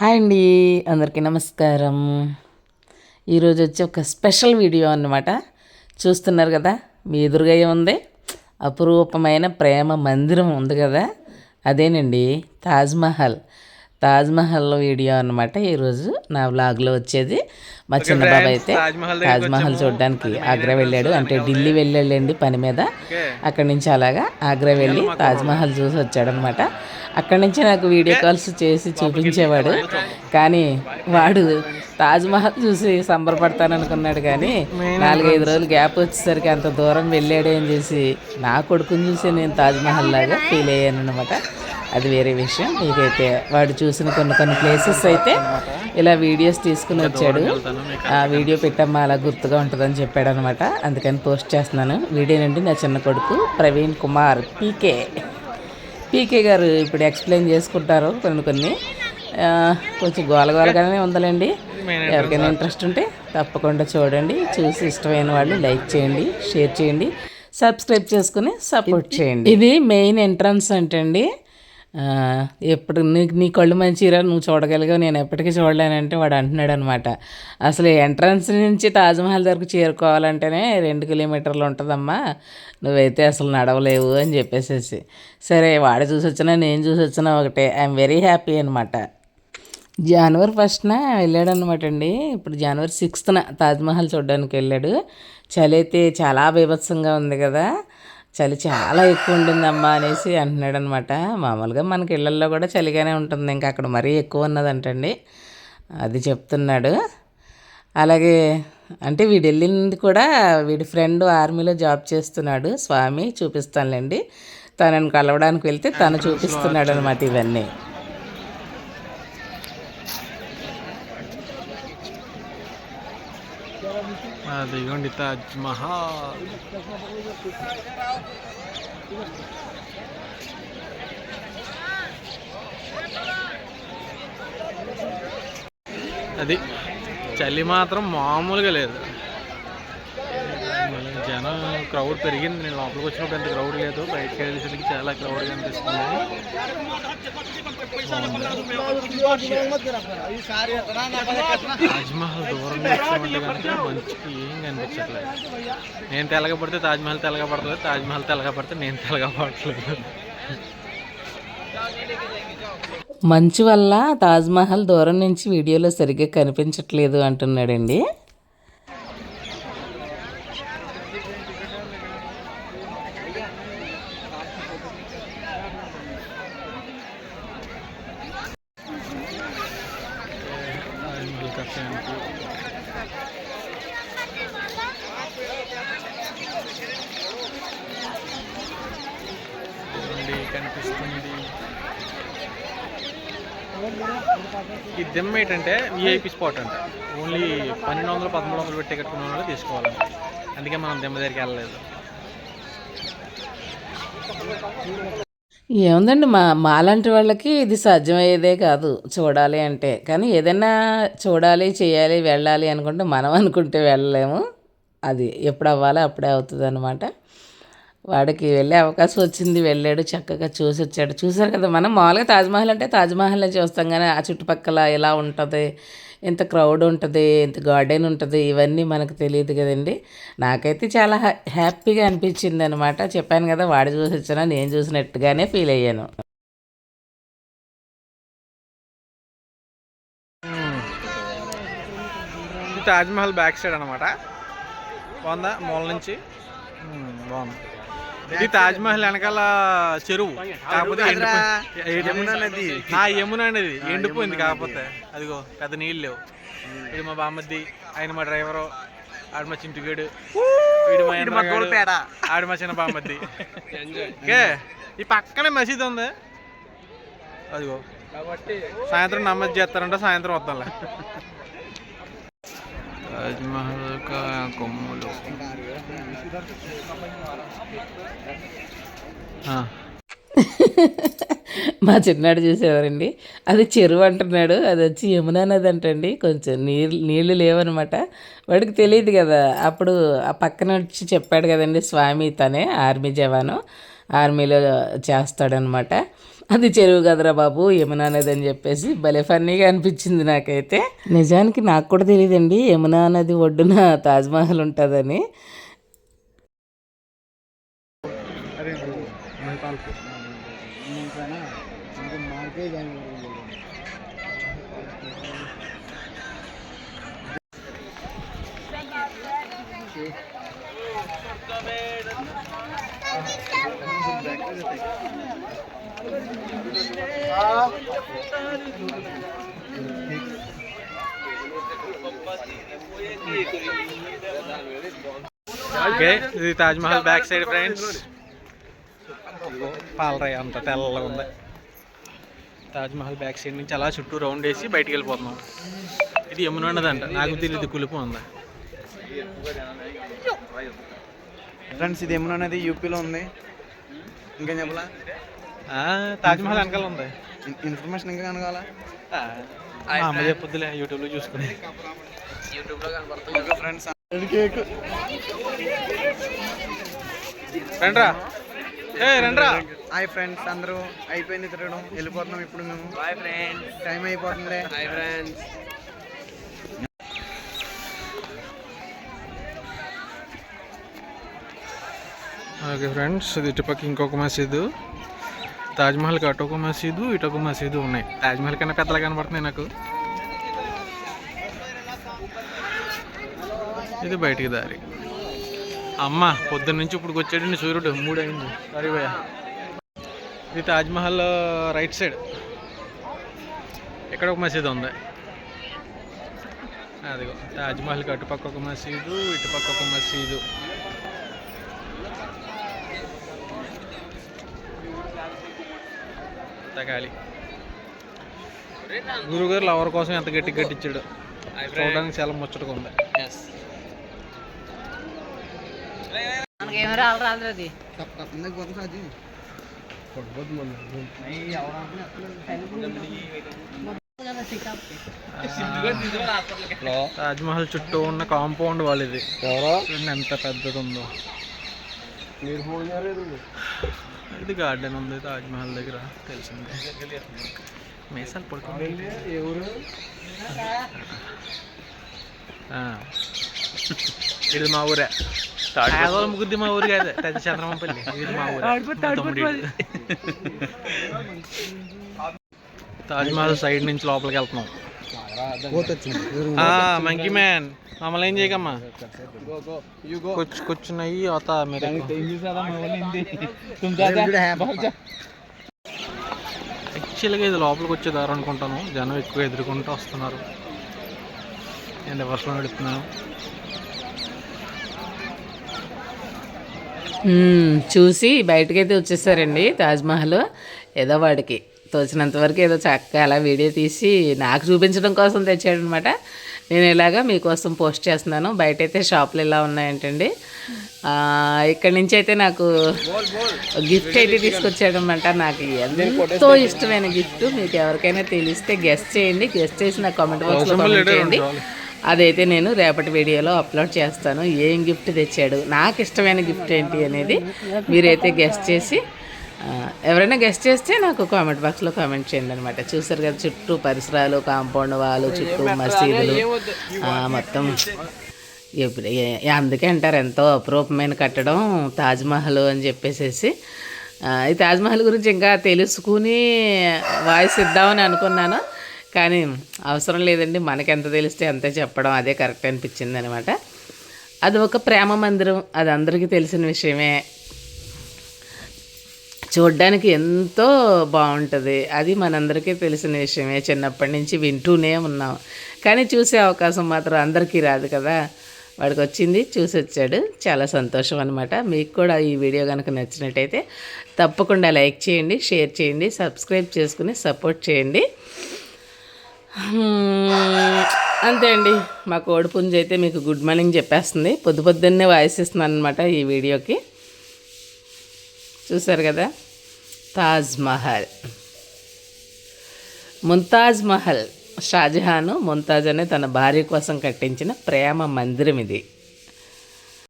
Hi అండి అందరికీ నమస్కారం. ఈరోజు వచ్చి ఒక స్పెషల్ వీడియో అన్నమాట. చూస్తున్నారు కదా మీ ఎదురుగా ఉంది అపురూపమైన ప్రేమ మందిరం ఉంది కదా అదేనండి తాజ్మహల్ తాజ్మహల్ వీడియో అనమాట ఈరోజు నా వ్లాగ్లో వచ్చేది. మా చిన్న బాబాయ్ అయితే తాజ్మహల్ చూడడానికి ఆగ్రా వెళ్ళాడు. అంటే ఢిల్లీ వెళ్ళాడండి పని మీద. అక్కడి నుంచి అలాగా ఆగ్రా వెళ్ళి తాజ్మహల్ చూసి వచ్చాడనమాట అక్కడి నుంచి నాకు వీడియో కాల్స్ చేసి చూపించేవాడు. కానీ వాడు తాజ్మహల్ చూసి సంబరపడతాననుకున్నాడు కానీ నాలుగైదు రోజులు గ్యాప్ వచ్చేసరికి అంత దూరం వెళ్ళాడే అని చేసి నా కొడుకుని చూసి నేను తాజ్మహల్ లాగా ఫీల్ అయ్యాను అనమాట అది వేరే విషయం. మీకైతే వాడు చూసిన కొన్ని కొన్ని ప్లేసెస్ అయితే ఇలా వీడియోస్ తీసుకుని వచ్చాడు. ఆ వీడియో పెట్టమ్మా అలా గుర్తుగా ఉంటుందని చెప్పాడు అనమాట అందుకని పోస్ట్ చేస్తున్నాను. వీడియో నుండి నా చిన్న కొడుకు ప్రవీణ్ కుమార్ పీకే పీకే గారు ఇప్పుడు ఎక్స్ప్లెయిన్ చేసుకుంటారు కొన్ని కొన్ని. కొంచెం గోలగోలగానే ఉందండి ఎవరికైనా ఇంట్రెస్ట్ ఉంటే తప్పకుండా చూడండి. చూసి ఇష్టమైన వాళ్ళు లైక్ చేయండి షేర్ చేయండి సబ్స్క్రైబ్ చేసుకుని సపోర్ట్ చేయండి. ఇది మెయిన్ ఎంట్రన్స్ అంటండి. ఆ, ఎప్పుడు నీకు నీ కళ్ళు మంచిరా నువ్వు చూడగలిగావు నేను ఎప్పటికీ చూడలేనంటే వాడు అంటున్నాడు అనమాట అసలు ఎంట్రన్స్ నుంచి తాజ్మహల్ దగ్గరకు చేరుకోవాలంటేనే రెండు కిలోమీటర్లు ఉంటుందమ్మా. నువ్వైతే అసలు నడవలేవు అని చెప్పేసేసి. సరే వాడు చూసి వచ్చినా నేను చూసి వచ్చినా ఒకటే. ఐఎమ్ వెరీ హ్యాపీ అనమాట జనవరి ఫస్ట్న వెళ్ళాడు అనమాట అండి ఇప్పుడు జనవరి సిక్స్త్న తాజ్మహల్ చూడడానికి వెళ్ళాడు. చలి అయితే చాలా బీభత్సంగా ఉంది కదా. చలి చాలా ఎక్కువ ఉండిందమ్మా అనేసి అంటున్నాడు అనమాట మామూలుగా మనకి ఇళ్ళల్లో కూడా చలిగానే ఉంటుంది. ఇంకా అక్కడ మరీ ఎక్కువ ఉన్నదంటండి. అది చెప్తున్నాడు. అలాగే అంటే వీడు వెళ్ళింది కూడా వీడి ఫ్రెండ్ ఆర్మీలో జాబ్ చేస్తున్నాడు. స్వామి చూపిస్తానులేండి. తనని కలవడానికి వెళ్తే తను చూపిస్తున్నాడు అనమాట ఇవన్నీ. అదిగోండి తాజ్ మహల్ అది చలి మాత్రం మామూలుగా లేదు. క్రౌడ్ పెరిగింది. నేను లోపలికి వచ్చినప్పుడు ఎంత క్రౌడ్ లేదు. బయటకి వెళ్ళేసరికి చాలా క్రౌడ్ కనిపిస్తుంది. తాజ్మహల్ దూరం వచ్చామంటే కనుక మంచికి ఏం కనిపించట్లేదు. నేను తెల్లగా పడితే తాజ్మహల్ తెల్లగా పడలేదు తాజ్మహల్ తెల్లగా పడితే నేను తెల్లగా పడట్లేదు మంచు వల్ల తాజ్మహల్ దూరం నుంచి వీడియోలో సరిగ్గా కనిపించట్లేదు అంటున్నాడండి తాజ్మహల్ కట్టడానికి ఇదిగోండి, కనిపిస్తుంది ఈ దిమ్మ ఏంటంటే విఐపి స్పాట్ అంట ఓన్లీ పన్నెండు వందలు పదమూడు వందలు పెట్టి కట్టుకున్న వాళ్ళు తీసుకోవాలి. అందుకే మనం దిమ్మ దగ్గరికి వెళ్ళలేదు. ఏముందండి మా మాలాంటి వాళ్ళకి ఇది సాధ్యమయ్యేదే కాదు చూడాలి అంటే. కానీ ఏదైనా చూడాలి చేయాలి వెళ్ళాలి అనుకుంటే మనం అనుకుంటే వెళ్ళలేము. అది ఎప్పుడు అవ్వాలో అప్పుడే అవుతుంది అనమాట వాడికి వెళ్ళే అవకాశం వచ్చింది వెళ్ళాడు చక్కగా చూసి వచ్చాడు. చూసారు కదా మనం మామూలుగా తాజ్మహల్ అంటే తాజ్మహల్ చూస్తాం కానీ ఆ చుట్టుపక్కల ఎలా ఉంటుంది ఎంత క్రౌడ్ ఉంటుంది ఎంత గార్డెన్ ఉంటుంది ఇవన్నీ మనకు తెలియదు కదండి. నాకైతే చాలా హ్యా- హ్యాపీగా అనిపించింది అనమాట చెప్పాను కదా వాడు చూసి వచ్చినా నేను చూసినట్టుగానే ఫీల్ అయ్యాను. తాజ్మహల్ బ్యాక్ సైడ్ అనమాట బాగుందా? మూల నుంచి? బాగుంది. ఇది తాజ్మహల్ వెనకాల చెరువు. కాకపోతే యమున నది. ఆ యమున నది. ఎండిపోయింది కాకపోతే. అదిగో పెద్ద నీళ్ళు లేవు. ఇది మా బామ్మద్ది ఆయన మా డ్రైవరు ఆడు మా చింటిగాడు వీడు మా ఆడు మా చిన్న బామ్మద్ది. ఓకే ఈ పక్కనే మసీద్ ఉంది. అదిగో. సాయంత్రం నమ్మది చేస్తారంట సాయంత్రం వద్దాంలే. తాజ్మహల్ కా కొమ్ములు. మా చిన్నాడు చూసేవారండి. అది చెరువు అంటున్నాడు అది వచ్చి యమునా నది అంటండి. కొంచెం నీళ్ళు నీళ్ళు లేవనమాట. వాడికి తెలియదు కదా అప్పుడు ఆ పక్కన వచ్చి చెప్పాడు కదండి స్వామి తనే ఆర్మీ జవాను. ఆర్మీలో చేస్తాడనమాట. అది చెరువు కదరా బాబు యమునా నది అని చెప్పేసి భలే ఫన్నీగా అనిపించింది నాకైతే. నిజానికి నాకు కూడా తెలియదండి యమునా నది ఒడ్డున తాజ్మహల్ ఉంటుందని. ఓకే ఇది Taj Mahal back side friends పాలరాయి అంత తెల్లగా ఉంది. తాజ్ మహల్ బ్యాక్ సైడ్ నుంచి అలా చుట్టూ రౌండ్ వేసి బయటికి వెళ్ళిపోతున్నాం. ఇది యమున ఉన్నదంట. నాకు తెలియదు కులుపు ఉంది? ఫ్రెండ్స్ ఇది ఏమన్నా అనేది యూపీలో ఉంది. ఇంకా చెప్పలా? ఆ, తాజ్ మహల్ వెనకాల ఉంది. ఇన్- ఇన్ఫర్మేషన్ ఇంకా మా అమ్మ చెప్పొద్దులే యూట్యూబ్లో చూసుకుని. రండ్రా. ఏ రండ్రా. హాయ్ ఫ్రెండ్స్ అందరూ అయిపోయింది తిరగడం. వెళ్ళిపోతున్నాం ఇప్పుడు మేము. హాయ్ ఫ్రెండ్స్ టైం అయిపోతుంది హాయ్ ఫ్రెండ్స్ ఓకే ఫ్రెండ్స్ ఇది ఇటుపక్క ఇంకొక మసీదు. తాజ్మహల్కి అటు ఒక మసీదు ఇటు ఒక మసీదు ఉన్నాయి. తాజ్మహల్ కన్నా పెద్దలా కనబడుతున్నాయి నాకు. ఇది బయటికి దారి. అమ్మ పొద్దున్న నుంచి ఇప్పుడు వచ్చాడండి సూర్యుడు. మూడు అయింది సారీ భయ్య. ఇది తాజ్మహల్ రైట్ సైడ్ ఇక్కడ ఒక మసీదు ఉంది. అదిగో. తాజ్మహల్కి అటుపక్క ఒక మసీదు ఇటుపక్క ఒక మసీదు. తగాలి గురుగారు లవర్ కోసం ఎంత గట్టి గట్టించాడు. చూడడానికి చాలా ముచ్చటగా ఉంది. మనకేం రాదు అది. తాజ్మహల్ చుట్టూ ఉన్న కాంపౌండ్ వాళ్ళు ఇది చూడండి ఎంత పెద్దది ఉందో ఇది గార్డెన్ ఉంది తాజ్మహల్ దగ్గర తెలిసిందే. మేసాలు పడుకోండి ఆ. ఇది మా ఊరే. ముగ్గుద్ది మా ఊరు కాదు పెద్ద చంద్రమంపల్లి ఇది మా ఊరే. తాజ్మహల్ సైడ్ నుంచి లోపలికి వెళ్తున్నాం. మంకీ మ్యాన్ మమ్మల్ని ఏం చేయకమ్మా? కూర్చు కూర్చున్నాయి అవుతా మీరు యాక్చువల్గా ఇది లోపలికి వచ్చే దారి అనుకుంటాను. జనం ఎక్కువ ఎదుర్కొంటూ వస్తున్నారు. నేను రివర్స్లో నడుపుతున్నాను మ్మ్. చూసి బయటకైతే వచ్చేసారండి తాజ్మహల్ ఏదో వాడికి తోచినంత వరకు ఏదో చక్కగా అలా వీడియో తీసి నాకు చూపించడం కోసం తెచ్చాడనమాట. నేను ఇలాగా మీకోసం పోస్ట్ చేస్తున్నాను. బయట అయితే షాపులు ఇలా ఉన్నాయంటండి. ఇక్కడి నుంచి అయితే నాకు గిఫ్ట్ అయితే తీసుకొచ్చాడనమాట. నాకు ఎంతో ఇష్టమైన గిఫ్ట్. మీకు ఎవరికైనా తెలిస్తే గెస్ట్ చేయండి. గెస్ట్ చేసి నాకు కామెంట్ బాక్స్లో కామెంట్ చేయండి. అదైతే నేను రేపటి వీడియోలో అప్లోడ్ చేస్తాను. ఏం గిఫ్ట్ తెచ్చాడు? నాకు ఇష్టమైన గిఫ్ట్ ఏంటి అనేది మీరైతే గెస్ట్ చేసి ఎవరైనా గెస్ట్ చేస్తే నాకు కామెంట్ బాక్స్లో కామెంట్ చేయండి అనమాట చూసారు కదా చుట్టూ పరిసరాలు కాంపౌండ్ వాళ్ళు చుట్టూ మసీదులు. మొత్తం ఎప్పుడు అందుకే అంటారు ఎంతో అపురూపమైన కట్టడం తాజ్మహల్ అని చెప్పేసేసి. ఈ తాజ్మహల్ గురించి ఇంకా తెలుసుకుని వాయిస్ ఇద్దామని అనుకున్నాను. కానీ అవసరం లేదండి. మనకి ఎంత తెలిస్తే అంతే చెప్పడం అదే కరెక్ట్ అనిపించింది అనమాట అది ఒక ప్రేమ మందిరం. అది అందరికీ తెలిసిన విషయమే. చూడ్డానికి ఎంతో బాగుంటుంది. అది మనందరికీ తెలిసిన విషయమే. చిన్నప్పటి నుంచి వింటూనే ఉన్నాం. కానీ చూసే అవకాశం మాత్రం అందరికీ రాదు కదా. వాడికి వచ్చింది చూసి వచ్చాడు చాలా సంతోషం అనమాట మీకు కూడా ఈ వీడియో కనుక నచ్చినట్టయితే తప్పకుండా లైక్ చేయండి షేర్ చేయండి సబ్స్క్రైబ్ చేసుకుని సపోర్ట్ చేయండి. అంతే అండి. మా కోడి పుంజ అయితే మీకు గుడ్ మార్నింగ్ చెప్పేస్తుంది. పొద్దు పొద్దున్నే వాయిస్ ఇస్తున్నాను అనమాట ఈ వీడియోకి. చూసారు కదా? తాజ్ మహల్. ముంతాజ్ మహల్. షాజహాను ముంతాజ్ అనే తన భార్య కోసం కట్టించిన ప్రేమ మందిరం ఇది.